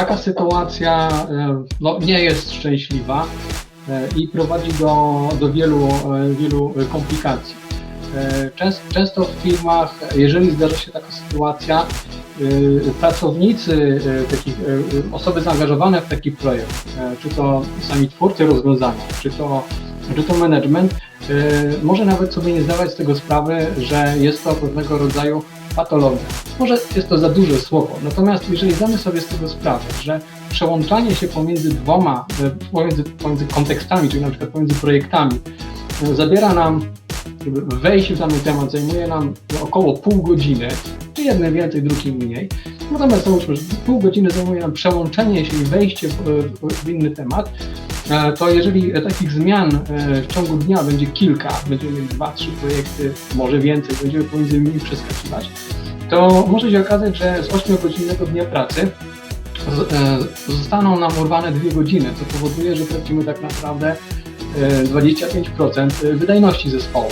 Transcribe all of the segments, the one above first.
taka sytuacja e, no, nie jest szczęśliwa e, i prowadzi do, do wielu, e, wielu komplikacji. E, Częst, często w firmach, jeżeli zdarza się taka sytuacja, pracownicy, takich, osoby zaangażowane w taki projekt, czy to sami twórcy rozwiązania, czy to, czy to management, y, może nawet sobie nie zdawać z tego sprawy, że jest to pewnego rodzaju patologia. Może jest to za duże słowo, natomiast jeżeli zdamy sobie z tego sprawę, że przełączanie się pomiędzy dwoma, e, pomiędzy, pomiędzy kontekstami, czyli na przykład pomiędzy projektami, e, zabiera nam wejść w dany temat zajmuje nam około pół godziny, czy jedne więcej, drugie mniej. Natomiast załóżmy, że pół godziny zajmuje nam przełączenie się i wejście w, w inny temat, to jeżeli takich zmian e, w ciągu dnia będzie kilka, będziemy mieli dwa, trzy projekty, może więcej, będziemy pomiędzy nimi przeskakiwać, to może się okazać, że z 8-godzinnego dnia pracy e, zostaną nam urwane dwie godziny, co powoduje, że tracimy tak naprawdę e, 25% wydajności zespołu.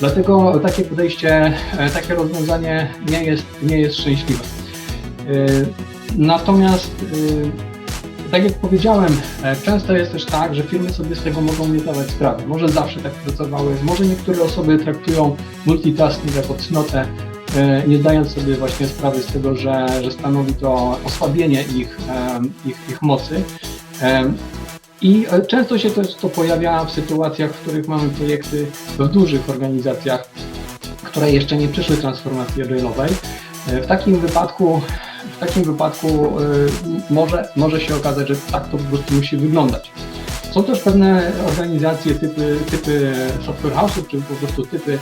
Dlatego takie podejście, e, takie rozwiązanie nie jest, nie jest szczęśliwe. E, Natomiast, e, tak jak powiedziałem, e, często jest też tak, że firmy sobie z tego mogą nie zdawać sprawy. Może zawsze tak pracowały, może niektóre osoby traktują multitasking jako cnotę, e, nie zdając sobie właśnie sprawy z tego, że, że stanowi to osłabienie ich, em, ich, ich mocy. I e, często się też to pojawia w sytuacjach, w których mamy projekty w dużych organizacjach, które jeszcze nie przeszły transformacji agile'owej. E, W takim wypadku, w takim wypadku e, może, może się okazać, że tak to po prostu musi wyglądać. Są też pewne organizacje, typy, typy software house'ów, czy po prostu typy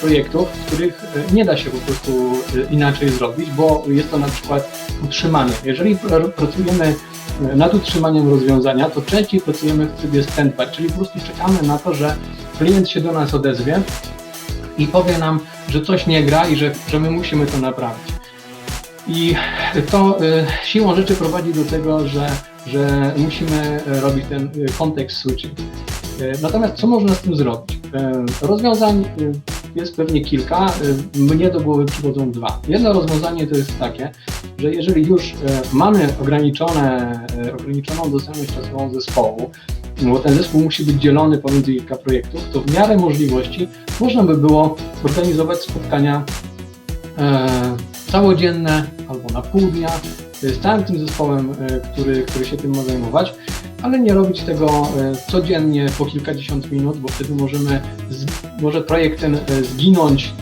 projektów, w których e, nie da się po prostu e, inaczej zrobić, bo jest to na przykład utrzymanie. Jeżeli pr- pracujemy nad utrzymaniem rozwiązania, to częściej pracujemy w trybie standby, czyli po prostu czekamy na to, że klient się do nas odezwie i powie nam, że coś nie gra i że, że my musimy to naprawić. I to y, siłą rzeczy prowadzi do tego, że, że musimy e, robić ten y, kontekst switching. Y, Natomiast co można z tym zrobić? Y, Rozwiązań jest pewnie kilka, mnie do głowy przychodzą dwa. Jedno rozwiązanie to jest takie, że jeżeli już y, mamy ograniczone, ograniczoną dostępność czasową zespołu, bo ten zespół musi być dzielony pomiędzy kilka projektów, to w miarę możliwości można by było organizować spotkania e, całodzienne albo na pół dnia z całym tym zespołem, e, który, który się tym ma zajmować, ale nie robić tego e, codziennie po kilkadziesiąt minut, bo wtedy możemy, może projekt ten e, zginąć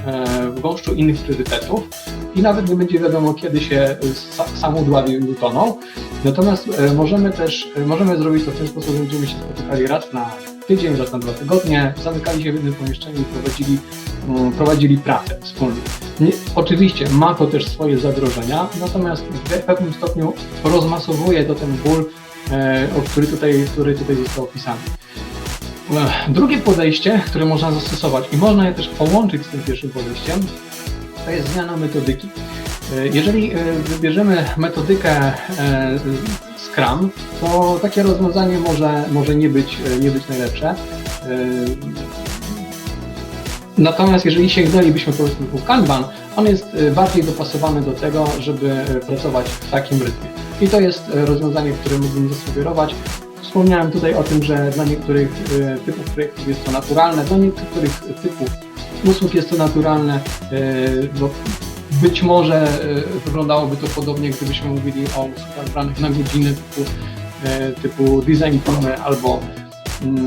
w gąszczu innych priorytetów i nawet nie będzie wiadomo, kiedy się sa, sam udławił i utonął. Natomiast możemy też, możemy zrobić to w ten sposób, że będziemy się spotykali raz na tydzień, raz na dwa tygodnie, zamykali się w jednym pomieszczeniu i prowadzili, mm, prowadzili pracę wspólnie. Oczywiście ma to też swoje zagrożenia, natomiast w pewnym stopniu rozmasowuje to ten ból, e, o który tutaj, który tutaj został opisany. E, Drugie podejście, które można zastosować i można je też połączyć z tym pierwszym podejściem, to jest zmiana metodyki. E, Jeżeli wybierzemy metodykę Scrum, to takie rozwiązanie może, może nie, być, nie być najlepsze. Natomiast jeżeli sięgnęlibyśmy powiedzmy po Kanban, on jest e, bardziej dopasowany do tego, żeby e, pracować w takim rytmie. I to jest e, rozwiązanie, które mógłbym zasugerować. Wspomniałem tutaj o tym, że dla niektórych typów projektów jest to naturalne, dla niektórych typów usług jest to naturalne. bo być może wyglądałoby to podobnie, gdybyśmy mówili o usługach branych na godziny typu, typu design albo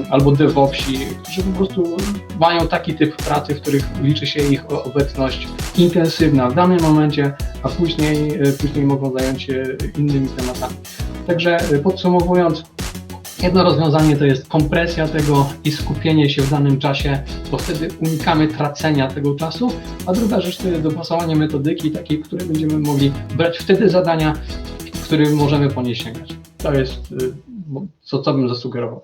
albo DevOpsi, którzy po prostu mają taki typ pracy, w których liczy się ich obecność intensywna w danym momencie, a później, e, później mogą zająć się innymi tematami. Także e, podsumowując, jedno rozwiązanie to jest kompresja tego i skupienie się w danym czasie, bo wtedy unikamy tracenia tego czasu, a druga rzecz to jest dopasowanie metodyki takiej, której będziemy mogli brać wtedy zadania, których możemy po nie sięgać. To jest, y, co, co bym zasugerował.